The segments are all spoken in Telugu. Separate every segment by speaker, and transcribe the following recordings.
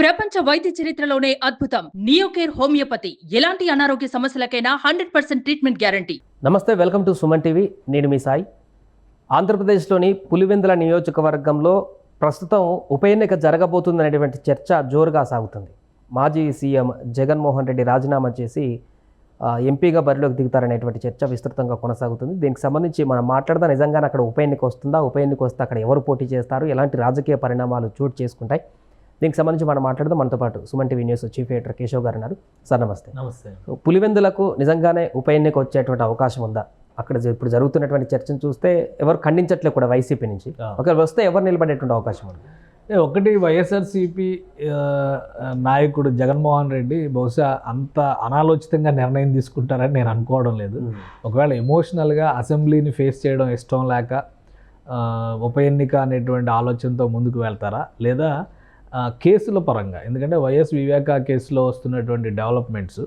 Speaker 1: ప్రపంచ వైద్య చరిత్రలోనే అద్భుతం. Neocare homeopathy. ఎలాంటి అనారోగ్య సమస్యలకైనా హండ్రెడ్ పర్సెంట్ ట్రీట్మెంట్ గ్యారంటీ.
Speaker 2: నమస్తే వెల్కమ్ టు సుమన్ టీవీ. నేను మీ సాయి. ఆంధ్రప్రదేశ్లోని పులివెందుల నియోజకవర్గంలో ప్రస్తుతం ఉప ఎన్నిక జరగబోతుందనేటువంటి చర్చ జోరుగా సాగుతుంది. మాజీ సీఎం జగన్మోహన్ రెడ్డి రాజీనామా చేసి ఎంపీగా బరిలోకి దిగుతారనేటువంటి చర్చ విస్తృతంగా కొనసాగుతుంది. దీనికి సంబంధించి మనం మాట్లాడదా. నిజంగానే అక్కడ ఉప ఎన్నిక వస్తుందా? ఉప ఎన్నిక వస్తే అక్కడ ఎవరు పోటీ చేస్తారు? ఎలాంటి రాజకీయ పరిణామాలు చోటు చేసుకుంటాయి? దీనికి సంబంధించి మనం మాట్లాడదాం. మనతో పాటు Suman TV news chief editor Keshav గారు ఉన్నారు. సార్ నమస్తే.
Speaker 3: నమస్తే.
Speaker 2: పులివెందులకు నిజంగానే ఉప ఎన్నిక వచ్చేటువంటి అవకాశం ఉందా? అక్కడ ఇప్పుడు జరుగుతున్నటువంటి చర్చను చూస్తే ఎవరు ఖండించట్లేదు కూడా వైసీపీ నుంచి. ఒకవేళ వస్తే ఎవరు నిలబడేటువంటి అవకాశం ఉంది?
Speaker 3: ఒకటి వైఎస్ఆర్సిపి నాయకుడు జగన్మోహన్ రెడ్డి బహుశా అంత అనాలోచితంగా నిర్ణయం తీసుకుంటారని నేను అనుకోవడం లేదు. ఒకవేళ ఎమోషనల్గా అసెంబ్లీని ఫేస్ చేయడం ఇష్టం లేక ఉప ఎన్నిక అనేటువంటి ఆలోచనతో ముందుకు వెళ్తారా? లేదా కేసుల పరంగా. ఎందుకంటే వైఎస్ వివేకా కేసులో వస్తున్నటువంటి డెవలప్మెంట్స్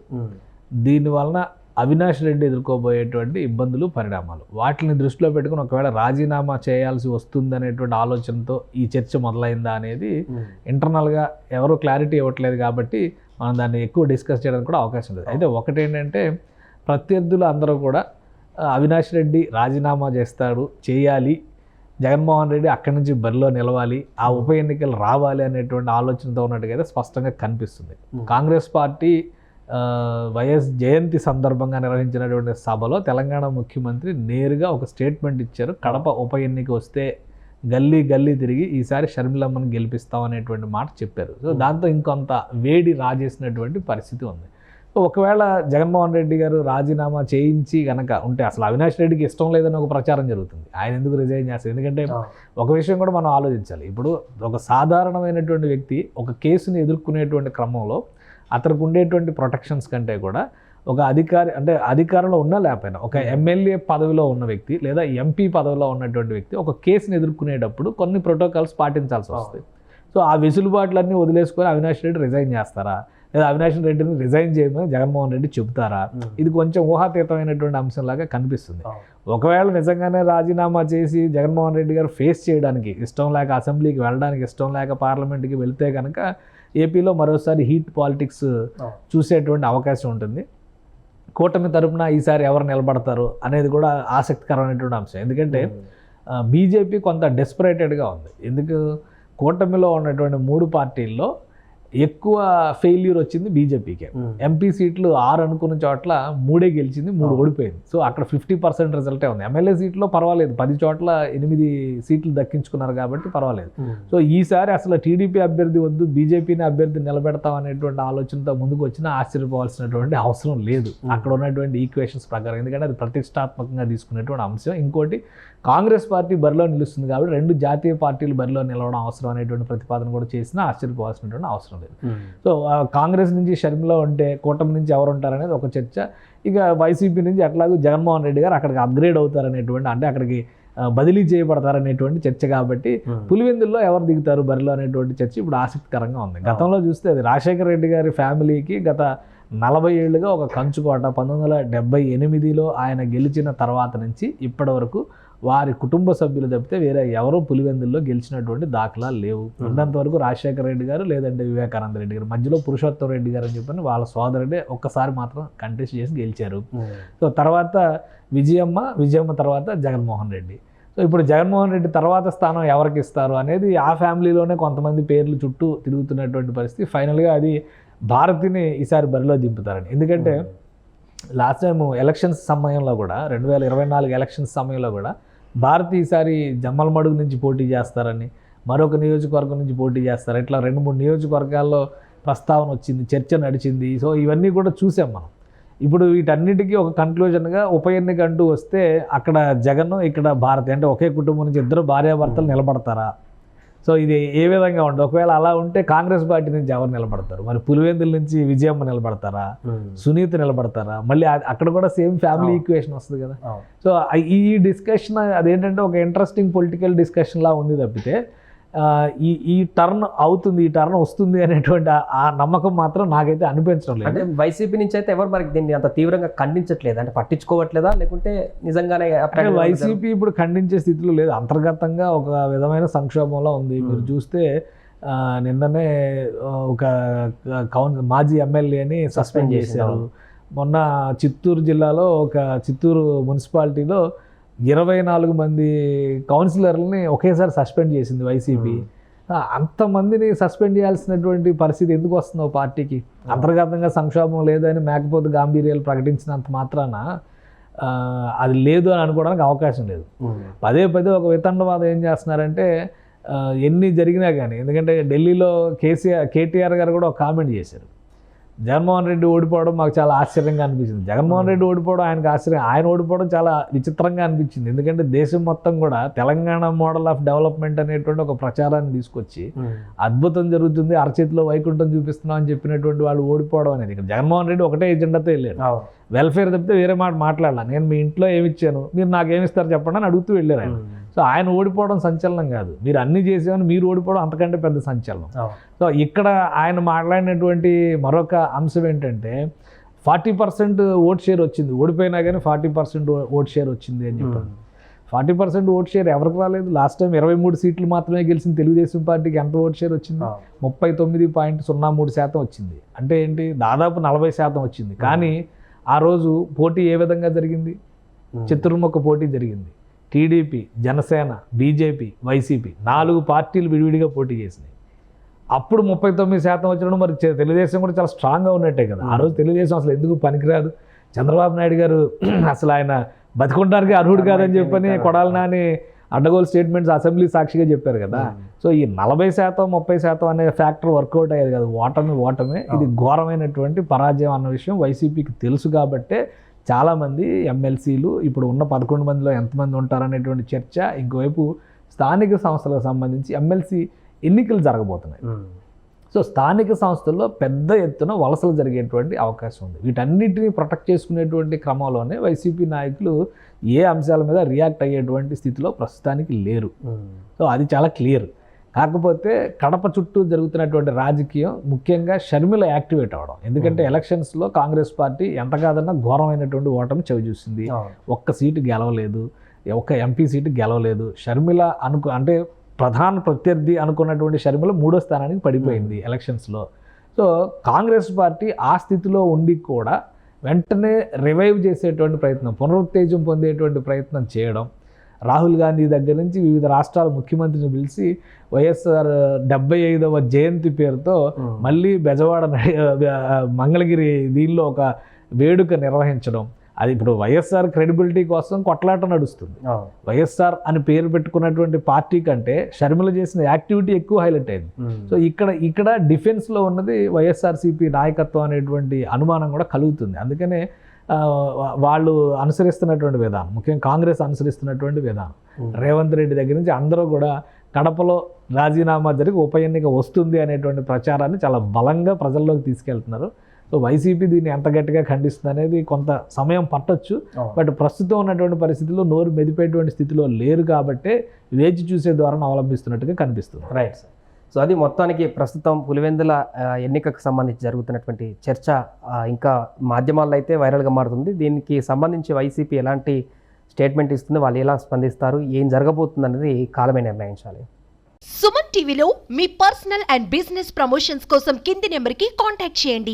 Speaker 3: దీని వలన అవినాష్ రెడ్డి ఎదుర్కోబోయేటువంటి ఇబ్బందులు పరిణామాలు. వాటిని దృష్టిలో పెట్టుకుని ఒకవేళ రాజీనామా చేయాల్సి వస్తుందనేటువంటి ఆలోచనతో ఈ చర్చ మొదలైందా అనేది ఇంటర్నల్గా ఎవరు క్లారిటీ ఇవ్వట్లేదు కాబట్టి మనం దాన్ని ఎక్కువ డిస్కస్ చేయడానికి కూడా అవకాశం లేదు. అయితే ఒకటేంటంటే ప్రత్యర్థులు అందరూ కూడా అవినాష్ రెడ్డి రాజీనామా చేస్తాడు చేయాలి జగన్మోహన్ రెడ్డి అక్కడి నుంచి బరిలో నిలవాలి ఆ ఉప ఎన్నికలు రావాలి అనేటువంటి ఆలోచనతో ఉన్నట్టుగా అయితే స్పష్టంగా కనిపిస్తుంది. కాంగ్రెస్ పార్టీ వైఎస్ జయంతి సందర్భంగా నిర్వహించినటువంటి సభలో తెలంగాణ ముఖ్యమంత్రి నేరుగా ఒక స్టేట్మెంట్ ఇచ్చారు. కడప ఉప ఎన్నిక వస్తే గల్లీ గల్లీ తిరిగి ఈసారి షర్మిలమ్మను గెలిపిస్తాం అనేటువంటి మాట చెప్పారు. సో దాంతో ఇంకొంత వేడి రాజేసినటువంటి పరిస్థితి ఉంది. ఒకవేళ జగన్మోహన్ రెడ్డి గారు రాజీనామా చేయించి గనక ఉంటే అసలు అవినాష్ రెడ్డికి ఇష్టం లేదని ఒక ప్రచారం జరుగుతుంది. ఆయన ఎందుకు రిజైన్ చేస్తారు? ఎందుకంటే ఒక విషయం కూడా మనం ఆలోచించాలి. ఇప్పుడు ఒక సాధారణమైనటువంటి వ్యక్తి ఒక కేసుని ఎదుర్కొనేటువంటి క్రమంలో అతనికి ఉండేటువంటి ప్రొటెక్షన్స్ కంటే కూడా ఒక అధికారి అంటే అధికారంలో ఉన్నా లేకపోయినా ఒక ఎమ్మెల్యే పదవిలో ఉన్న వ్యక్తి లేదా ఎంపీ పదవిలో ఉన్నటువంటి వ్యక్తి ఒక కేసుని ఎదుర్కొనేటప్పుడు కొన్ని ప్రోటోకాల్స్ పాటించాల్సి వస్తుంది సో ఆ వెసులుబాట్లన్నీ వదిలేసుకొని అవినాష్ రెడ్డి రిజైన్ చేస్తారా? లేదా అవినాష్ రెడ్డిని రిజైన్ చేయమని జగన్మోహన్ రెడ్డి చెబుతారా? ఇది కొంచెం ఊహాతీతమైనటువంటి అంశంలాగా కనిపిస్తుంది. ఒకవేళ నిజంగానే రాజీనామా చేసి జగన్మోహన్ రెడ్డి గారు ఫేస్ చేయడానికి ఇష్టం లేక అసెంబ్లీకి వెళ్ళడానికి ఇష్టం లేక పార్లమెంట్కి వెళ్తే కనుక ఏపీలో మరోసారి హీట్ పాలిటిక్స్ చూసేటువంటి అవకాశం ఉంటుంది. కూటమి తరపున ఈసారి ఎవరు నిలబడతారు అనేది కూడా ఆసక్తికరమైనటువంటి అంశం. ఎందుకంటే బీజేపీ కొంత డెస్పరేటెడ్గా ఉంది. ఎందుకు? కూటమిలో ఉన్నటువంటి మూడు పార్టీల్లో ఎక్కువ ఫెయిల్యూర్ వచ్చింది బీజేపీకే. ఎంపీ సీట్లు ఆరు అనుకున్న చోట్ల మూడే గెలిచింది మూడు ఓడిపోయింది. సో అక్కడ ఫిఫ్టీ పర్సెంట్ రిజల్టే ఉంది. ఎమ్మెల్యే సీట్లో పర్వాలేదు. పది చోట్ల ఎనిమిది సీట్లు దక్కించుకున్నారు కాబట్టి పర్వాలేదు. సో ఈసారి అసలు టీడీపీ అభ్యర్థి వద్దు బీజేపీని అభ్యర్థి నిలబెడతాం అనేటువంటి ఆలోచనతో ముందుకు వచ్చినా ఆశ్చర్యపోవాల్సినటువంటి అవసరం లేదు. అక్కడ ఉన్నటువంటి ఈక్వేషన్స్ ప్రకారం. ఎందుకంటే అది ప్రతిష్టాత్మకంగా తీసుకునేటువంటి అంశం. ఇంకోటి కాంగ్రెస్ పార్టీ బరిలో నిలుస్తుంది కాబట్టి రెండు జాతీయ పార్టీలు బరిలో నిలవడం అవసరం అనేటువంటి ప్రతిపాదన కూడా చేసినా ఆశ్చర్యపోవాల్సినటువంటి అవసరం లేదు సో ఆ, కాంగ్రెస్ నుంచి షర్మిల ఉంటే కూటమి నుంచి ఎవరు ఉంటారనేది ఒక చర్చ. ఇక వైసీపీ నుంచి ఎట్లాగో జగన్మోహన్ రెడ్డి గారు అక్కడికి అప్గ్రేడ్ అవుతారనేటువంటి అంటే అక్కడికి బదిలీ చేయబడతారనేటువంటి చర్చ కాబట్టి పులివెందుల్లో ఎవరు దిగుతారు బరిలో అనేటువంటి చర్చ ఇప్పుడు ఆసక్తికరంగా ఉంది. గతంలో చూస్తే అది రాజశేఖర రెడ్డి గారి ఫ్యామిలీకి గత నలభై ఏళ్ళుగా ఒక కంచుకోట పంతొమ్మిది వందల డెబ్బై ఎనిమిదిలో ఆయన గెలిచిన తర్వాత నుంచి ఇప్పటి వరకు వారి కుటుంబ సభ్యులు తప్పితే వేరే ఎవరో పులివెందుల్లో గెలిచినటువంటి దాఖలాలు లేవు. ఉన్నంత వరకు రాజశేఖర రెడ్డి గారు లేదంటే వివేకానంద రెడ్డి గారు. మధ్యలో పురుషోత్తం రెడ్డి గారు అని చెప్పని వాళ్ళ సోదరుడే ఒక్కసారి మాత్రం కంటెస్ట్ చేసి గెలిచారు. సో తర్వాత విజయమ్మ విజయమ్మ తర్వాత జగన్మోహన్ రెడ్డి. సో ఇప్పుడు జగన్మోహన్ రెడ్డి తర్వాత స్థానం ఎవరికి ఇస్తారు అనేది ఆ ఫ్యామిలీలోనే కొంతమంది పేర్లు చుట్టూ తిరుగుతున్నటువంటి పరిస్థితి. ఫైనల్గా అది భారతిని ఈసారి బరిలో దింపుతారని. ఎందుకంటే లాస్ట్ టైం ఎలక్షన్స్ సమయంలో కూడా రెండు వేల ఇరవై నాలుగు ఎలక్షన్స్ సమయంలో కూడా భారత్ ఈసారి జమ్మలమడుగు నుంచి పోటీ చేస్తారని మరొక నియోజకవర్గం నుంచి పోటీ చేస్తారు ఇట్లా రెండు మూడు నియోజకవర్గాల్లో ప్రస్తావన వచ్చింది చర్చ నడిచింది. సో ఇవన్నీ కూడా చూసాం మనం. ఇప్పుడు వీటన్నిటికీ ఒక కంక్లూజన్గా ఉప ఎన్నిక అంటూ వస్తే అక్కడ జగన్ ఇక్కడ భారతి అంటే ఒకే కుటుంబం నుంచి ఇద్దరు భార్యాభర్తలు నిలబడతారా? సో ఇది ఏ విధంగా ఉండదు. ఒకవేళ అలా ఉంటే కాంగ్రెస్ పార్టీ నుంచి ఎవరు నిలబడతారు? మరి పులివెందుల నుంచి విజయమ్మ నిలబడతారా? సునీత నిలబడతారా? మళ్ళీ అక్కడ కూడా సేమ్ ఫ్యామిలీ. ఈక్వేషన్ వస్తుంది కదా. సో ఆ- ఈ డిస్కషన్ అదేంటంటే ఒక ఇంట్రెస్టింగ్ పొలిటికల్ డిస్కషన్ లా ఉంది తప్పితే ఈ ఈ టర్న్ అవుతుంది ఈ టర్న్ వస్తుంది అనేటువంటి ఆ- నమ్మకం మాత్రం నాకైతే అనిపించడం
Speaker 2: అంటే
Speaker 3: లేదు
Speaker 2: వైసీపీ నుంచి అయితే ఎవరు మరి దీన్ని అంత తీవ్రంగా ఖండించట్లేదు? అంటే పట్టించుకోవట్లేదా? లేకుంటే నిజంగానే
Speaker 3: అంటే వైసీపీ ఇప్పుడు ఖండించే స్థితిలో లేదు. అంతర్గతంగా ఒక విధమైన సంక్షోభంలో ఉంది. మీరు. చూస్తే నిన్ననే ఒక కౌన్ మాజీ ఎమ్మెల్యేని సస్పెండ్ చేశారు. మొన్న చిత్తూరు జిల్లాలో ఒక చిత్తూరు మున్సిపాలిటీలో ఇరవై నాలుగు మంది కౌన్సిలర్లని ఒకేసారి సస్పెండ్ చేసింది వైసీపీ. అంతమందిని సస్పెండ్ చేయాల్సినటువంటి పరిస్థితి ఎందుకు వస్తుందో పార్టీకి? అంతర్గతంగా సంక్షోభం లేదని మేకపోతే గాంభీర్యాలు ప్రకటించినంత మాత్రాన అది లేదు అని అనుకోవడానికి అవకాశం లేదు. పదే పదే ఒక వితండవాదం ఏం చేస్తున్నారంటే ఎన్ని జరిగినా కానీ ఎందుకంటే ఢిల్లీలో కేసీఆర్ కేటీఆర్ గారు కూడా ఒక కామెంట్ చేశారు. జగన్మోహన్ రెడ్డి ఓడిపోవడం మాకు చాలా ఆశ్చర్యంగా అనిపించింది. జగన్మోహన్ రెడ్డి ఓడిపోవడం ఆయనకు ఆశ్చర్యం. ఆయన ఓడిపోవడం చాలా విచిత్రంగా అనిపించింది. ఎందుకంటే దేశం మొత్తం కూడా తెలంగాణ మోడల్ ఆఫ్ డెవలప్మెంట్ అనేటువంటి ఒక ప్రచారాన్ని తీసుకొచ్చి అద్భుతం జరుగుతుంది అరచేతిలో వైకుంఠం చూపిస్తున్నాం అని చెప్పినటువంటి వాళ్ళు ఓడిపోవడం అనేది. ఇక్కడ జగన్మోహన్ రెడ్డి ఒకటే ఎజెండాతో వెళ్ళారు వెల్ఫేర్ తప్పితే వేరే మాట మాట్లాడాల. నేను మీ ఇంట్లో ఏమి ఇచ్చాను? మీరు నాకు ఏమి ఇస్తారు చెప్పండి అని అడుగుతూ వెళ్ళారు ఆయన. సో ఆయన ఓడిపోవడం సంచలనం కాదు. మీరు అన్ని చేసామని మీరు ఓడిపోవడం అంతకంటే పెద్ద సంచలనం. సో ఇక్కడ ఆయన మాట్లాడినటువంటి మరొక అంశం ఏంటంటే ఫార్టీ పర్సెంట్ ఓట్ షేర్ వచ్చింది. ఓడిపోయినా కానీ ఫార్టీ పర్సెంట్ ఓట్ షేర్ వచ్చింది అని చెప్పారు. ఫార్టీ పర్సెంట్ ఓట్ షేర్ ఎవరికి రాలేదు. లాస్ట్ టైం ఇరవై మూడు సీట్లు మాత్రమే గెలిచిన తెలుగుదేశం పార్టీకి ఎంత ఓట్ షేర్ వచ్చింది? ముప్పై తొమ్మిది పాయింట్ సున్నా మూడు శాతం వచ్చింది. అంటే ఏంటి? దాదాపు నలభై శాతం వచ్చింది. కానీ ఆ రోజు పోటీ ఏ విధంగా జరిగింది? చతుర్ముఖ పోటీ జరిగింది. టీడీపీ జనసేన బీజేపీ వైసీపీ నాలుగు పార్టీలు విడివిడిగా పోటీ చేసినాయి. అప్పుడు ముప్పై తొమ్మిది శాతం వచ్చినప్పుడు మరి తెలుగుదేశం కూడా చాలా స్ట్రాంగ్గా ఉన్నట్టే కదా. ఆ రోజు తెలుగుదేశం అసలు ఎందుకు పనికిరాదు? చంద్రబాబు నాయుడు గారు అసలు ఆయన బతికుంటానికి అర్హుడు కాదని చెప్పని కొడాలి నాని అడ్డగోలు స్టేట్మెంట్స్ అసెంబ్లీ సాక్షిగా చెప్పారు కదా. సో ఈ నలభై శాతం ముప్పై శాతం అనే ఫ్యాక్టర్ వర్కౌట్ అయ్యేది కదా. ఓటమి ఓటమే. ఇది ఘోరమైనటువంటి పరాజయం అన్న విషయం వైసీపీకి తెలుసు కాబట్టే చాలామంది ఎమ్మెల్సీలు ఇప్పుడు ఉన్న పదకొండు మందిలో ఎంతమంది ఉంటారనేటువంటి చర్చ ఇంకోవైపు స్థానిక సంస్థలకు సంబంధించి ఎమ్మెల్సీ ఎన్నికలు జరగబోతున్నాయి. సో స్థానిక సంస్థల్లో పెద్ద ఎత్తున వలసలు జరిగేటువంటి అవకాశం ఉంది. వీటన్నిటిని ప్రొటెక్ట్ చేసుకునేటువంటి క్రమంలోనే వైసీపీ నాయకులు ఏ అంశాల మీద రియాక్ట్ అయ్యేటువంటి స్థితిలో ప్రస్తుతానికి లేరు. సో అది చాలా క్లియర్ కాకపోతే కడప చుట్టూ జరుగుతున్నటువంటి రాజకీయం ముఖ్యంగా షర్మిల యాక్టివేట్ అవడం. ఎందుకంటే ఎలక్షన్స్లో కాంగ్రెస్ పార్టీ ఎంత కాదన్నా ఘోరమైనటువంటి ఓటమి చవి చూసింది ఒక్క సీటు గెలవలేదు ఒక్క ఎంపీ సీటు గెలవలేదు. షర్మిల అనుకు అంటే ప్రధాన ప్రత్యర్థి అనుకున్నటువంటి షర్మిల మూడో స్థానానికి పడిపోయింది ఎలక్షన్స్లో. సో కాంగ్రెస్ పార్టీ ఆ స్థితిలో ఉండి కూడా వెంటనే రివైవ్ చేసేటువంటి ప్రయత్నం పునరుత్తేజం పొందేటువంటి ప్రయత్నం చేయడం రాహుల్ గాంధీ దగ్గర నుంచి వివిధ రాష్ట్రాల ముఖ్యమంత్రిని పిలిచి వైఎస్ఆర్ డెబ్బై ఐదవ జయంతి పేరుతో మళ్ళీ బెజవాడ మంగళగిరి దీనిలో ఒక వేడుక నిర్వహించడం. అది ఇప్పుడు వైఎస్ఆర్ క్రెడిబిలిటీ కోసం కొట్లాట నడుస్తుంది. వైఎస్ఆర్ అని పేరు పెట్టుకున్నటువంటి పార్టీ కంటే షర్మిల చేసిన యాక్టివిటీ ఎక్కువ హైలైట్ అయింది. సో ఇక్కడ ఇక్కడ డిఫెన్స్లో ఉన్నది వైఎస్ఆర్సీపీ నాయకత్వం అనేటువంటి అనుమానం కూడా కలుగుతుంది. అందుకనే వాళ్ళు అనుసరిస్తున్నటువంటి విధానం ముఖ్యంగా కాంగ్రెస్ అనుసరిస్తున్నటువంటి విధానం. రేవంత్ రెడ్డి దగ్గర నుంచి అందరూ కూడా కడపలో రాజీనామా జరిగి ఉప ఎన్నిక వస్తుంది అనేటువంటి ప్రచారాన్ని చాలా బలంగా ప్రజల్లోకి తీసుకెళ్తున్నారు. సో వైసీపీ దీన్ని ఎంత గట్టిగా ఖండిస్తుంది అనేది కొంత సమయం పట్టొచ్చు. బట్ ప్రస్తుతం ఉన్నటువంటి పరిస్థితుల్లో నోరు మెదిపేటువంటి స్థితిలో లేరు కాబట్టే వేచి చూసే ద్వారా అవలంబిస్తున్నట్టుగా కనిపిస్తుంది.
Speaker 2: Right sir. సో అది మొత్తానికి ప్రస్తుతం పులివెందుల ఎన్నికకు సంబంధించి జరుగుతున్నటువంటి చర్చ ఇంకా మాధ్యమాల్లో అయితే వైరల్గా మారుతుంది. దీనికి సంబంధించి వైసీపీ ఎలాంటి స్టేట్మెంట్ ఇస్తుంది వాళ్ళు ఎలా స్పందిస్తారు ఏం జరగబోతుంది అనేది కాలమే నిర్ణయించాలి.
Speaker 4: సుమన్ టీవీలో మీ పర్సనల్ అండ్ బిజినెస్ ప్రమోషన్స్ కోసం కింది నెంబర్కి కాంటాక్ట్ చేయండి.